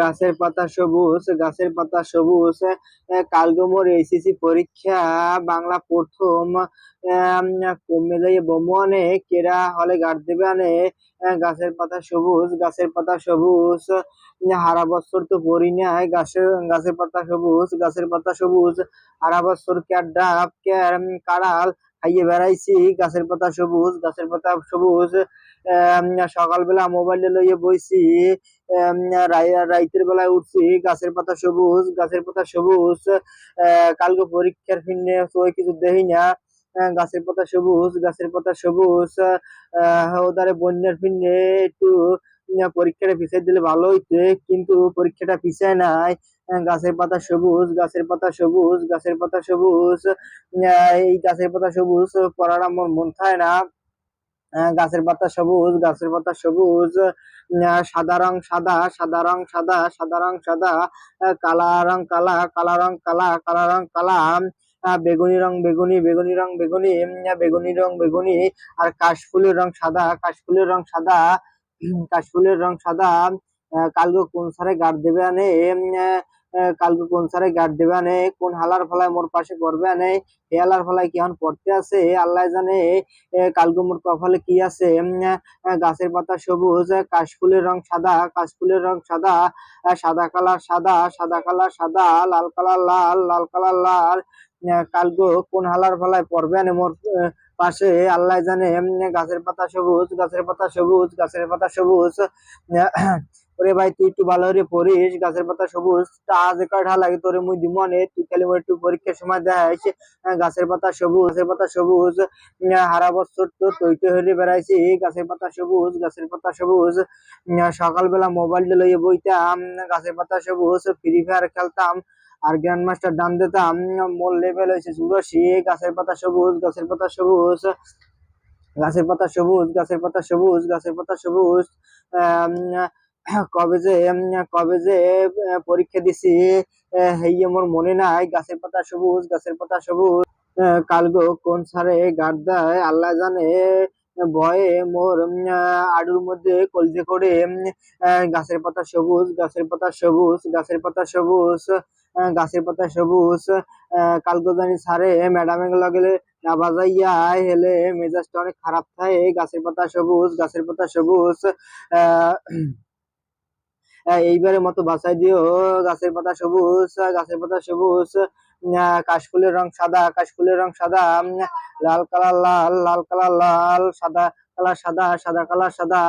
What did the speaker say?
গাছের পাতা সবুজ, গাছের পাতা সবুজ কালগমোর এইচএসসি পরীক্ষা, বাংলা প্রথম কমে যাইয়ে বমনে কেরা হলে গাড় দেবে আনে? গাছের পাতা সবুজ, গাছের পাতা সবুজ হারা বছর তো পড়ি নাই গাছের গাছের পাতা সবুজ, গাছের পাতা সবুজ, হারা বছর ক্যার ডাব ক্যার কাড়াল খাইয়ে বেড়াইছি গাছের পাতা সবুজ গাছের পাতা সবুজ সকালবেলা মোবাইল লইয়ে বইছি রাইতের বেলায় উঠছি গাছের পাতা সবুজ গাছের পাতা সবুজ কালকে পরীক্ষার ফিরনে ওই কিছু দেই না গাছের পাতা সবুজ গাছের পাতা সবুজ আহ, ওদারে বন্যার ফিরনে একটু পরীক্ষাটা পিছিয়ে দিলে ভালো হইতে, কিন্তু পরীক্ষাটা পিছায় নাই। গাছের পাতা সবুজ, গাছের পাতা সবুজ, গাছের পাতা সবুজ। এই গাছের পাতা সবুজ পড়ার আমার মন খায় না। গাছের পাতা সবুজ, গাছের পাতা সবুজ। সাদা রং সাদা সাদা রং সাদা সাদা রং সাদা। কালা রং কালা কালা রং কালা কালা রং কালা। বেগুনি রং বেগুনি বেগুনি রং বেগুনি বেগুনি রং বেগুনি। আর কাশফুলের রং সাদা, কাশফুলের রং সাদা। কাশফুলের রং সাদা কালকে কোন সারে গাড় দেবে আনে কালকে কোন সারে গাড় দেবে আনে কোন হালার ফলায় মোর পাশে পড়বে আনে হে হালার ফলায় কেমন পড়তে আছে আল্লাহ জানে এ, কালকে মোর কপালে কি আছে গাছের পাতা সবুজ কাশফুলের রং সাদা কাশফুলের রং সাদা সাদা কালার সাদা সাদা কালার সাদা লাল কালার লাল লাল কালার লাল কালকে কোন হালার ফলায় পড়বে আনে মোর পাশে আল্লাহ জানে গাছের পাতা সবুজ গাছের পাতা সবুজ গাছের পাতা সবুজ। ওরে ভাই তুই একটু ভালো করে পড়িস গাছের পাতা সবুজ। আজ কাঠা লাগে তোরে মুই দিমনে তুই খালি একটু পরীক্ষার সময় দেখাইস গাছের পাতা সবুজ গাছের পাতা সবুজ। হারা বছর তো তৈতে হয়ে বেড়াইছি গাছের পাতা সবুজ গাছের পাতা সবুজ। আহ, সকালবেলা মোবাইল লইয়ে বইতাম গাছের পাতা সবুজ ফ্রি ফায়ার খেলতাম। আর গ্র্যান্ড মাস্টার ডান দিতাম মোর লেভেল হয়েছে চুরাশি গাছের পাতা সবুজ, গাছের পাতা সবুজ, গাছের পাতা সবুজ, গাছের পাতা সবুজ, গাছের পাতা সবুজ কবে যে কবে যে পরীক্ষা দিছি হেইয়ে মোর মনে নাই, গাছের পাতা সবুজ, গাছের পাতা সবুজ কালগো কোন সারে গাড় দেয়, আল্লাহ জানে ভয়ে মোর আডুর মধ্যে কলজে করে গাছের পাতা সবুজ, গাছের পাতা সবুজ, গাছের পাতা সবুজ গাছের পাতা সবুজ জানি সারে ম্যাডামে গেলে না বাজাইয়া হেলে মেজাজটা অনেক খারাপ থাকে। গাছের পাতা সবুজ, গাছের পাতা সবুজ, আহ এইবারের মতো বাঁচাই দিও। গাছের পাতা সবুজ, গাছের পাতা সবুজ কাশফুলের রং সাদা আকাশ ফুলের রং সাদা লাল কালার লাল লাল কালার লাল, সাদা কালার সাদা সাদা কালার সাদা।